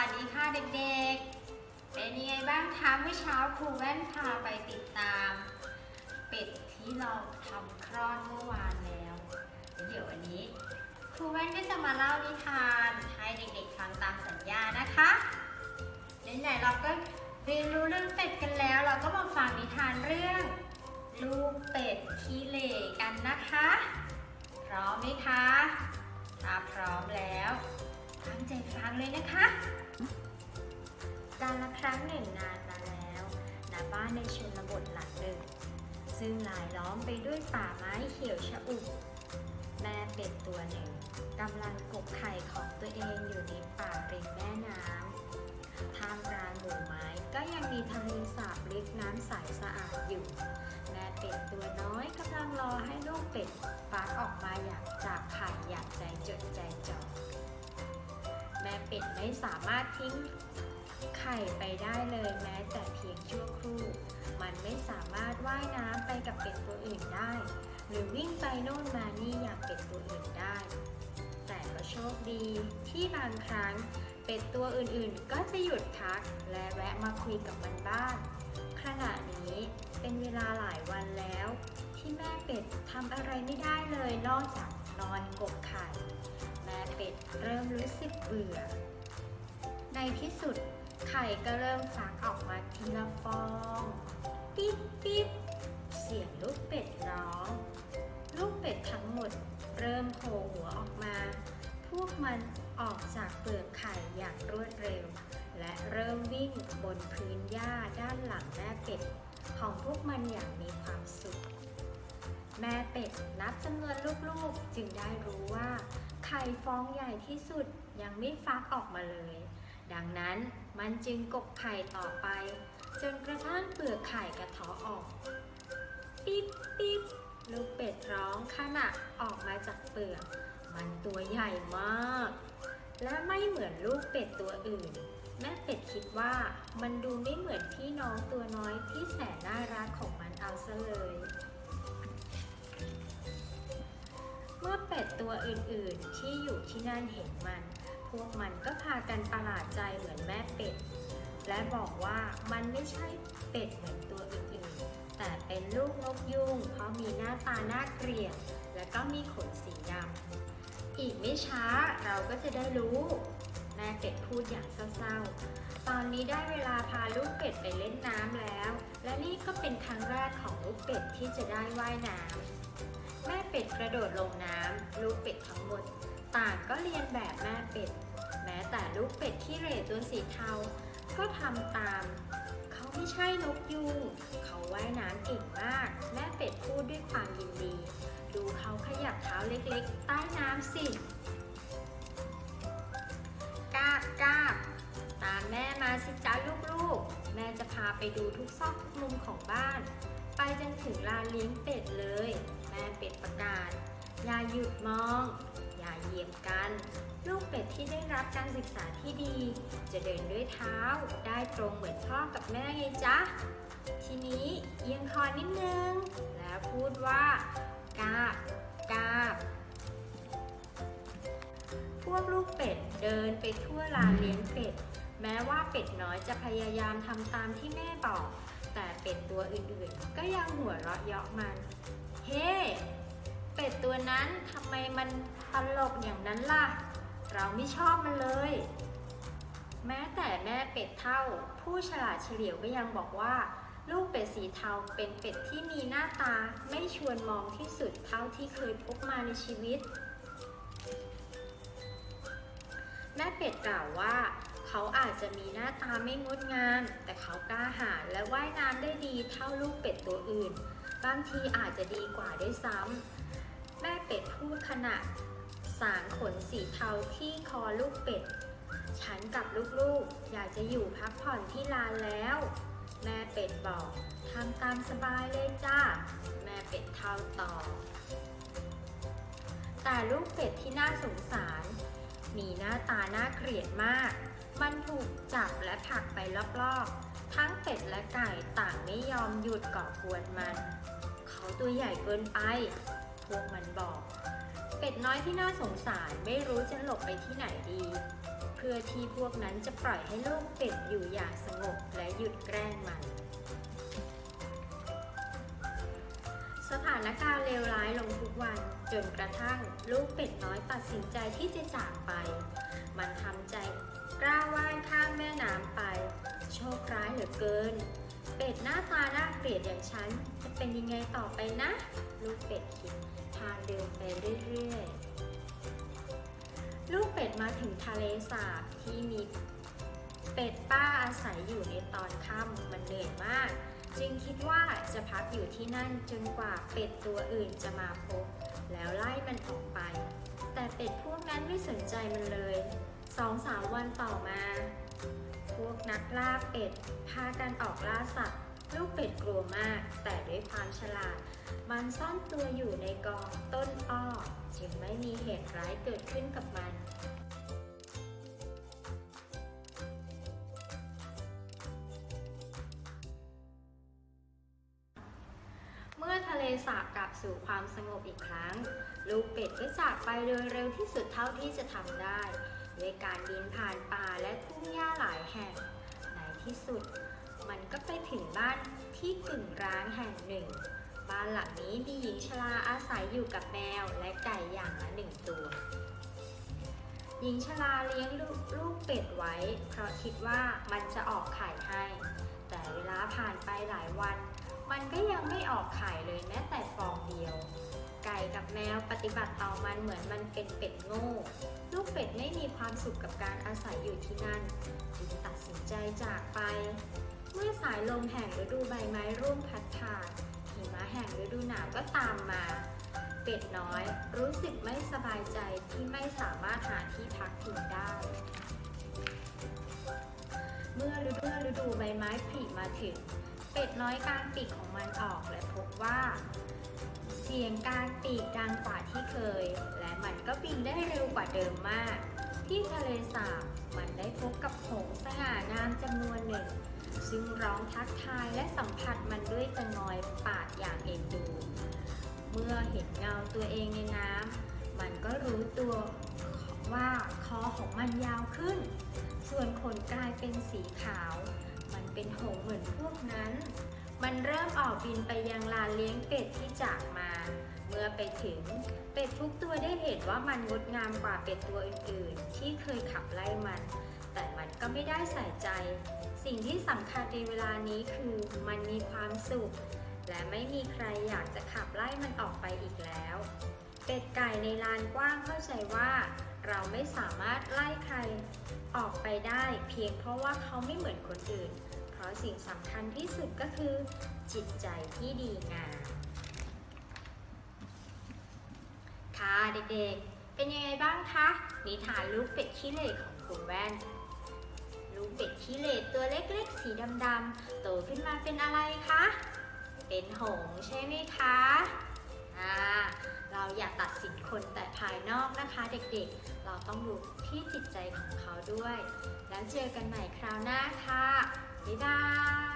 วัสดีค่ะเด็กๆ เป็นยังไงบ้างคะเมื่อเช้าครูแว่นพาไปติดตาม เป็ดที่เราทำคลอดเมื่อวานแล้ว เดี๋ยววันนี้ ครูแว่นก็จะมาเล่านิทานให้เด็กๆฟังตามสัญญานะคะไหนๆเราก็เรียนรู้เรื่องเป็ดกันแล้ว เราก็มาฟังนิทานเรื่อง ลูกเป็ดขี้เหร่กันนะคะ พร้อมไหมคะถ้าพร้อมแล้วตั้งใจฟังเลยนะคะ รั้งหนึ่งนานมาแล้วณบ้านในชนบทหลังหนึ่ง ซึ่งลายล้อมไปด้วยป่าไม้เขียวชอุ่มแม่เป็ดตัวหนึ่งกำลังกกไข่ของตัวเองอยู่ในป่าริมแม่น้ำท่ามกลางหมู่ไม้ก็ยังมีทะเลสาบลึกน้ำใสสะอาดอยู่ แม่เป็ดตัวน้อยกำลังรอให้ลูกเป็ดฟักออกมาอยางจากไข่อยางใจจดใจจ่อแม่เป็ดไม่สามารถทิ้ง ข่ไปได้เลยแม้แต่เพียงชั่วครู่ มันไม่สามารถว่ายน้ำไปกับเป็ดตัวอื่นได้ หรือวิ่งไปโน่นมานี่อย่างเป็ดตัวอื่นได้ แต่ก็โชคดีที่บางครั้งเป็ดตัวอื่นๆ ก็จะหยุดพักและแวะมาคุยกับมันบ้าง ขณะนี้เป็นเวลาหลายวันแล้ว ที่แม่เป็ดทำอะไรไม่ได้เลยนอกจากนอนกกไข่ แม่เป็ดเริ่มรู้สึกเบื่อ ในที่สุด ไข่ก็เริ่มฟักออกมาทีละฟอง ปิ๊บปิ๊บเสียงลูกเป็ดร้อง ลูกเป็ดทั้งหมดเริ่มโผล่หัวออกมา พวกมันออกจากเปลือกไข่อย่างรวดเร็ว และเริ่มวิ่งบนพื้นหญ้าด้านหลังแม่เป็ด ของพวกมันอย่างมีความสุข แม่เป็ดนับจำนวนลูกๆ จึงได้รู้ว่า ไข่ฟองใหญ่ที่สุดยังไม่ฟักออกมาเลย ดังนั้น มันจึงกกไข่ต่อไป จนกระทั่งเปลือกไข่กระเทาะออก ปิ๊บปิ๊บลูกเป็ดร้องขณะออกมาจากเปลือก มันตัวใหญ่มาก และไม่เหมือนลูกเป็ดตัวอื่น แม่เป็ดคิดว่ามันดูไม่เหมือนพี่น้องตัวน้อยที่แสนน่ารักของมันเอาซะเลย เมื่อเป็ดตัวอื่นๆที่อยู่ที่นั่นเห็นมัน วกมันก็พากันประหลาดใจเหมือนแม่เป็ด และบอกว่ามันไม่ใช่เป็ดเหมือนตัวอื่นๆ แต่เป็นลูกนกยุงเพราะมีหน้าตาน่าเกลียดและก็มีขนสีดำ อีกไม่ช้าเราก็จะได้รู้ แม่เป็ดพูดอย่างเศร้าๆ ตอนนี้ได้เวลาพาลูกเป็ดไปเล่นน้ำแล้ว และนี่ก็เป็นครั้งแรกของลูกเป็ดที่จะได้ว่ายน้ำแม่เป็ดกระโดดลงน้ำลูกเป็ดทั้งหมด ต่างก็เรียนแบบแม่เป็ด แม้แต่ลูกเป็ดที่เหร่ตัวสีเทา ก็ทำตาม เขาไม่ใช่นกยูงเขาว่ายน้ำเก่งมาก แม่เป็ดพูดด้วยความยินดี ดูเขาขยับเท้าเล็กๆ ใต้น้ำสิกาบกาบตามแม่มาสิจ้าลูกๆ แม่จะพาไปดูทุกซอกทุกมุมของบ้าน ไปจนถึงลานเลี้ยงเป็ดเลย แม่เป็ดประกาศอย่าหยุดมอง เหยียบกัน ลูกเป็ดที่ได้รับการศึกษาที่ดี จะเดินด้วยเท้าได้ตรงเหมือนพ่อกับแม่ไงจ๊ะ ทีนี้เอียงคอนิดนึง แล้วพูดว่ากาบกาบพวกลูกเป็ดเดินไปทั่วลานเลี้ยงเป็ด แม้ว่าเป็ดน้อยจะพยายามทำตามที่แม่บอก แต่เป็ดตัวอื่นๆ ก็ยังหัวเราะเยาะมัน เฮ้เป็ดตัวนั้นทำไมมัน ตลกอย่างนั้นล่ะ เราไม่ชอบมันเลย แม้แต่แม่เป็ดเท่า ผู้ฉลาดเฉลียวก็ยังบอกว่า ลูกเป็ดสีเทาเป็นเป็ดที่มีหน้าตาไม่ชวนมองที่สุดเท่าที่เคยพบมาในชีวิต แม่เป็ดกล่าวว่าเขาอาจจะมีหน้าตาไม่งดงาม แต่เขากล้าหาญและว่ายน้ำได้ดีเท่าลูกเป็ดตัวอื่น บางทีอาจจะดีกว่าด้วยซ้ำแม่เป็ดพูดขณะ สางขนสีเทาที่คอลูกเป็ด ฉันกับลูกๆ อยากจะอยู่พักผ่อนที่ลานแล้ว แม่เป็ดบอกทำตามสบายเลยจ้า แม่เป็ดเท่าตอบแต่ลูกเป็ดที่น่าสงสาร มีหน้าตาน่าเกลียดมาก มันถูกจับและผลักไปรอบๆ ทั้งเป็ดและไก่ต่างไม่ยอมหยุดก่อกวนมัน เขาตัวใหญ่เกินไป พวกมันบอก เป็ดน้อยที่น่าสงสารไม่รู้จะหลบไปที่ไหนดี เพื่อที่พวกนั้นจะปล่อยให้ลูกเป็ดอยู่อย่างสงบและหยุดแกล้งมัน สถานการณ์เลวร้ายลงทุกวันจนกระทั่งลูกเป็ดน้อยตัดสินใจที่จะจากไป มันทำใจกล้าว่ายข้ามแม่น้ำไป โชคร้ายเหลือเกิน เป็ดหน้าตาน่าเกลียดอย่างฉัน จะเป็นยังไงต่อไปนะ ลูกเป็ดคิดพาเดินไปเรื่อยๆ ลูกเป็ดมาถึงทะเลสาบที่มีเป็ดป้าอาศัยอยู่ในตอนค่ำมันเหนื่อยมาก จึงคิดว่าจะพักอยู่ที่นั่นจนกว่าเป็ดตัวอื่นจะมาพบ แล้วไล่มันออกไป แต่เป็ดพวกนั้นไม่สนใจมันเลยสองสามวันต่อมา พวกนักล่าเป็ด พากันออกล่าสัตว์ ลูกเป็ดกลัวมาก แต่ด้วยความฉลาด มันซ่อนตัวอยู่ในกองต้นอ้อ จึงไม่มีเหตุร้ายเกิดขึ้นกับมันเมื่อทะเลสาบกลับสู่ความสงบอีกครั้ง ลูกเป็ดก็จากไปโดยเร็วที่สุดเท่าที่จะทำได้ ด้วยการบินผ่านป่าและทุ่งหญ้าหลายแห่ง ในที่สุด มันก็ไปถึงบ้านที่กึ่งร้างแห่งหนึ่ง บ้านหลังนี้มีหญิงชราอาศัยอยู่กับแมวและไก่อย่างละหนึ่งตัว หญิงชราเลี้ยงลูกลูกเป็ดไว้ เพราะคิดว่ามันจะออกไข่ให้ แต่เวลาผ่านไปหลายวัน มันก็ยังไม่ออกไข่เลยแม้แต่ฟองเดียว ไก่กับแมวปฏิบัติต่อมันเหมือนมันเป็นเป็ดโง่ กเป็ดไม่มีความสุขกับการอาศัยอยู่ที่นั่นจึงตัดสินใจจากไป เมื่อสายลมแห่งฤดูใบไม้ร่วงพัดผ่านหิมะแห่งฤดูหนาวก็ตามมา เป็ดน้อยรู้สึกไม่สบายใจที่ไม่สามารถหาที่พักพิงได้ เมื่อฤดูฤดูใบไม้ผลิมาถึง เป็ดน้อยกางปีกของมันออกและพบว่า เสียงกางปีกดังกว่าที่เคย และมันก็บินได้เร็วกว่าเดิมมาก ที่ทะเลสาบมันได้พบกับหงส์สง่างามจำนวนหนึ่ง ซึ่งร้องทักทายและสัมผัสมันด้วยตะงอยปากอย่างเอ็นดู เมื่อเห็นเงาตัวเองในน้ำมันก็รู้ตัวว่าคอของมันยาวขึ้น ส่วนขนกลายเป็นสีขาว มันเป็นหงส์เหมือนพวกนั้น มันเริ่มออกบินไปยังลานเลี้ยงเป็ดที่จากมา เมื่อไปถึง เป็ดทุกตัวได้เห็นว่ามันงดงามกว่าเป็ดตัวอื่นๆ ที่เคยขับไล่มัน แต่มันก็ไม่ได้ใส่ใจ สิ่งที่สำคัญในเวลานี้คือมันมีความสุข และไม่มีใครอยากจะขับไล่มันออกไปอีกแล้ว เป็ดไก่ในลานกว้างเข้าใจว่า เราไม่สามารถไล่ใครออกไปได้ เพียงเพราะว่าเขาไม่เหมือนคนอื่นะสิ่งสำคัญที่สุดก็คือ จิตใจที่ดีงาม ค่ะเด็กๆ เป็นยังไงบ้างคะนิทานลูกเป็ดขี้เหร่ของคุณแว่น ลูกเป็ดขี้เหร่ตัวเล็กๆ สีดำๆ โตขึ้นมาเป็นอะไรคะ เป็นหงใช่ไหมคะอ่าเราอย่าตัดสินคนแต่ภายนอกนะคะเด็กๆ เราต้องดูที่จิตใจของเขาด้วย แล้วเจอกันใหม่คราวหน้าค่ะ บ๊ายบาย